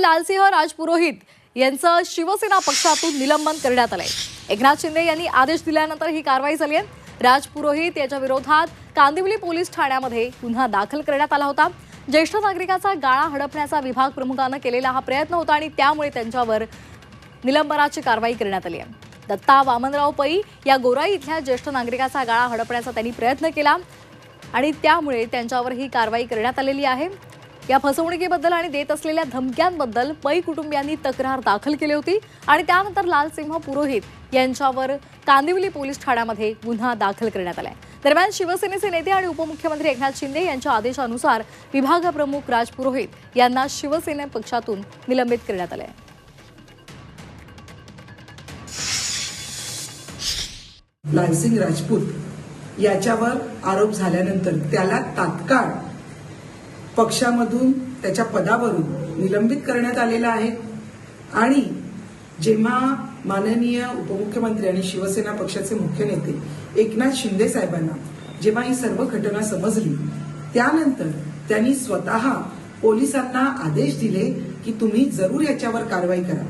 लालसिंह राजपुरोहित यांचं शिवसेना पक्षातून निलंबन करण्यात आलंय. एकनाथ शिंदे यांनी आदेश दिल्यानंतर ही कारवाई झाली आहे. राजपुरोहित याच्या विरोधात कांदिवली पोलीस ठाण्यामध्ये गुन्हा दाखल करण्यात आला होता. ज्येष्ठ नागरिकाचा गाळा हडपण्याचा विभाग प्रमुखानं केलेला हा प्रयत्न होता आणि त्यामुळे त्यांच्यावर निलंबनाची कारवाई करण्यात आली आहे. दत्ता वामनराव पै या गोराई इथल्या ज्येष्ठ नागरिकाचा गाळा हडपण्याचा त्यांनी प्रयत्न केला आणि त्यामुळे त्यांच्यावर ही कारवाई करण्यात आलेली आहे. या फसवणुकीबद्दल आणि देत असलेल्या धमक्यांबद्दल पै कुटुंबियांनी तक्रार दाखल केली होती. आणि त्यानंतर लालसिंह पुरोहित यांच्यावर कांदिवली पोलीस ठाण्यामध्ये गुन्हा दाखल करण्यात आलाय. दरम्यान शिवसेनेचे नेते आणि उपमुख्यमंत्री एकनाथ शिंदे यांच्या आदेशानुसार विभाग प्रमुख राज पुरोहित यांना शिवसेना पक्षातून निलंबित करण्यात आले आहे लालसिंग राजपूत याच्यावर आरोप झाल्यानंतर त्याला तात्काळ पक्षामधून त्याच्या पदावरून निलंबित करण्यात आलेला आहे. आणि जेव्हा माननीय उपमुख्यमंत्री आणि शिवसेना पक्षाचे मुख्य नेते एकनाथ शिंदे साहेबांना जेव्हा ही सर्व घटना समजली त्यानंतर त्यांनी स्वतः पोलिसांना आदेश दिले की तुम्ही जरूर याच्यावर कारवाई करा.